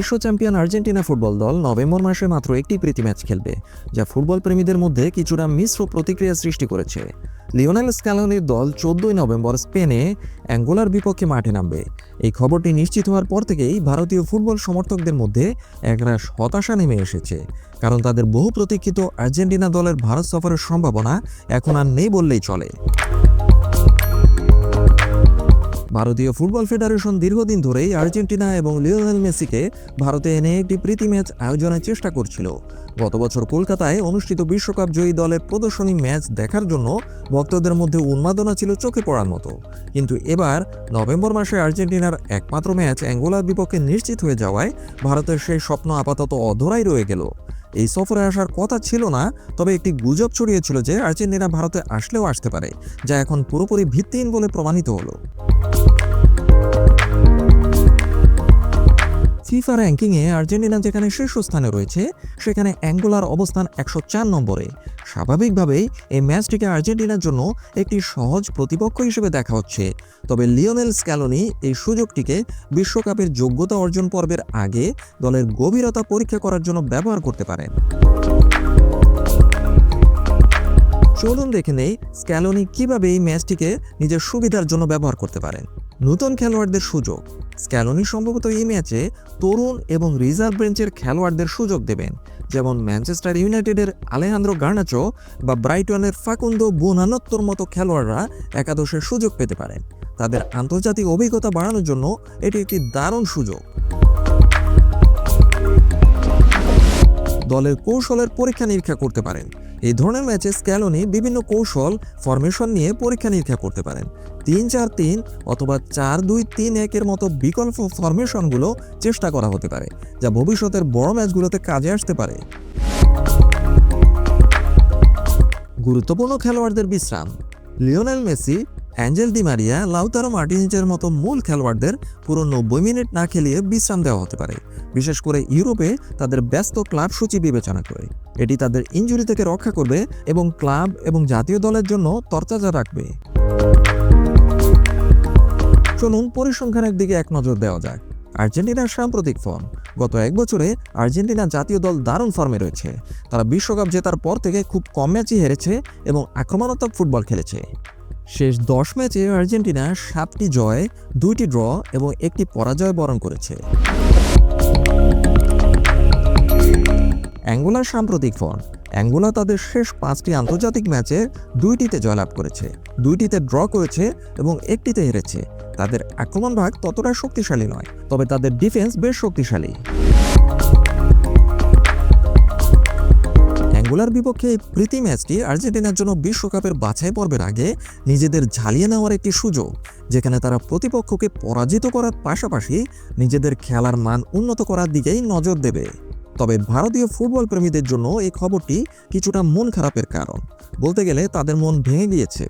বিশ্ব champion Argentina football দল November মাসে মাত্র একটি প্রীতি ম্যাচ খেলবে, যা ফুটবল প্রেমীদের মধ্যে কিছুটা মিশ্র প্রতিক্রিয়া সৃষ্টি করেছে। লিওনেল স্ক্যালোনির দল চোদ্দই নভেম্বর স্পেনে অ্যাঙ্গোলার বিপক্ষে মাঠে নামবে। এই খবরটি নিশ্চিত হওয়ার পর থেকেই ভারতীয় ফুটবল সমর্থকদের মধ্যে একরাশ হতাশা নেমে এসেছে, কারণ তাদের বহু প্রতীক্ষিত আর্জেন্টিনা দলের ভারত সফরের সম্ভাবনা এখন আর নেই বললেই চলে। ভারতীয় ফুটবল ফেডারেশন দীর্ঘদিন ধরেই আর্জেন্টিনা এবং লিওনেল মেসিকে ভারতে এনে একটি প্রীতি ম্যাচ আয়োজনের চেষ্টা করছিল। গত বছর কলকাতায় অনুষ্ঠিত বিশ্বকাপ জয়ী দলের প্রদর্শনী ম্যাচ দেখার জন্য ভক্তদের মধ্যে উন্মাদনা ছিল চোখে পড়ার মতো। কিন্তু এবার নভেম্বর মাসে আর্জেন্টিনার একমাত্র ম্যাচ অ্যাঙ্গোলার বিপক্ষে নিশ্চিত হয়ে যাওয়ায় ভারতের সেই স্বপ্ন আপাতত অধরাই রয়ে গেল। এই সফরে আসার কথা ছিল না, তবে একটি গুজব ছড়িয়েছিল যে আর্জেন্টিনা ভারতে আসলেও আসতে পারে, যা এখন পুরোপুরি ভিত্তিহীন বলে প্রমাণিত হলো। ফিফা র্যাঙ্কিংয়ে আর্জেন্টিনা যেখানে শীর্ষস্থানে রয়েছে, সেখানে অ্যাঙ্গোলার অবস্থান একশো চার নম্বরে। স্বাভাবিকভাবেই এই ম্যাচটিকে আর্জেন্টিনার জন্য একটি সহজ প্রতিপক্ষ হিসেবে দেখা হচ্ছে। তবে লিওনেল স্ক্যালোনি এই সুযোগটিকে বিশ্বকাপের যোগ্যতা অর্জন পর্বের আগে দলের গভীরতা পরীক্ষা করার জন্য ব্যবহার করতে পারেন। চলুন দেখে নেই স্ক্যালোনি কীভাবে এই ম্যাচটিকে নিজের সুবিধার জন্য ব্যবহার করতে পারেন। নতুন খেলোয়াড়দের সুযোগ। স্ক্যালোনি সম্ভবত এই ম্যাচে তরুণ এবং রিজার্ভ বেঞ্চের খেলোয়াড়দের সুযোগ দেবেন। যেমন ম্যানচেস্টার ইউনাইটেডের আলেহান্দ্রো গার্নাচো বা ব্রাইটনের ফাকুন্দো বুনানত্তর মতো খেলোয়াড়রা একাদশের সুযোগ পেতে পারেন। তাদের আন্তর্জাতিক অভিজ্ঞতা বাড়ানোর জন্য এটি একটি দারুণ সুযোগ। দলের কৌশলের পরীক্ষা নিরীক্ষা করতে পারেন। এই ধরনের ম্যাচে স্ক্যালোনি বিভিন্ন কৌশল ফরমেশন নিয়ে পরীক্ষা নিরীক্ষা করতে পারেন। তিন চার তিন অথবা চার দুই তিন একের মতো বিকল্প ফরমেশনগুলো চেষ্টা করা হতে পারে, যা ভবিষ্যতের বড় ম্যাচগুলোতে কাজে আসতে পারে। গুরুত্বপূর্ণ খেলোয়াড়দের বিশ্রাম। Lionel Messi Angel Di Maria, Lautaro মার্টিনিজের মতো মূল খেলোয়াড়দের পুরো নব্বই মিনিট না খেলিয়ে বিশ্রাম দেওয়া হতে পারে। বিশেষ করে ইউরোপে তাদের ব্যস্ত ক্লাব সূচি বিবেচনা করে। এটি তাদের ইনজুরি থেকে রক্ষা করবে এবং ক্লাব এবং জাতীয় দলের জন্য তরতাজা রাখবে। চলুন পরিসংখ্যানের দিকে এক নজর দেওয়া যাক। আর্জেন্টিনার সাম্প্রতিক ফর্ম। গত এক বছরে আর্জেন্টিনা জাতীয় দল দারুণ ফর্মে রয়েছে। তারা বিশ্বকাপ জেতার পর থেকে খুব কম ম্যাচই হেরেছে এবং আক্রমণাত্মক ফুটবল খেলেছে। শেষ দশ ম্যাচে আর্জেন্টিনা সাতটি জয়, দুইটি ড্র এবং একটি পরাজয় বরণ করেছে। অ্যাঙ্গোলার সাম্প্রতিক ফর্ম। অ্যাঙ্গোলা তাদের শেষ পাঁচটি আন্তর্জাতিক ম্যাচে দুইটিতে জয়লাভ করেছে। দুইটিতে ড্র করেছে এবং একটিতে হেরেছে। তাদের আক্রমণ ভাগ ততটা শক্তিশালী নয়, তবে তাদের ডিফেন্স বেশ শক্তিশালী। অ্যাঙ্গোলার বিপক্ষে এই প্রীতি ম্যাচটি আর্জেন্টিনার জন্য বিশ্বকাপের বাছাই পর্বের আগে নিজেদের ঝালিয়ে নেওয়ার একটি সুযোগ, যেখানে তারা প্রতিপক্ষকে পরাজিত করার পাশাপাশি নিজেদের খেলার মান উন্নত করার দিকেই নজর দেবে। তবে ভারতীয় ফুটবল প্রেমীদের জন্য এই খবরটি কিছুটা মন খারাপের কারণ। বলতে গেলে তাদের মন ভেঙে গিয়েছে।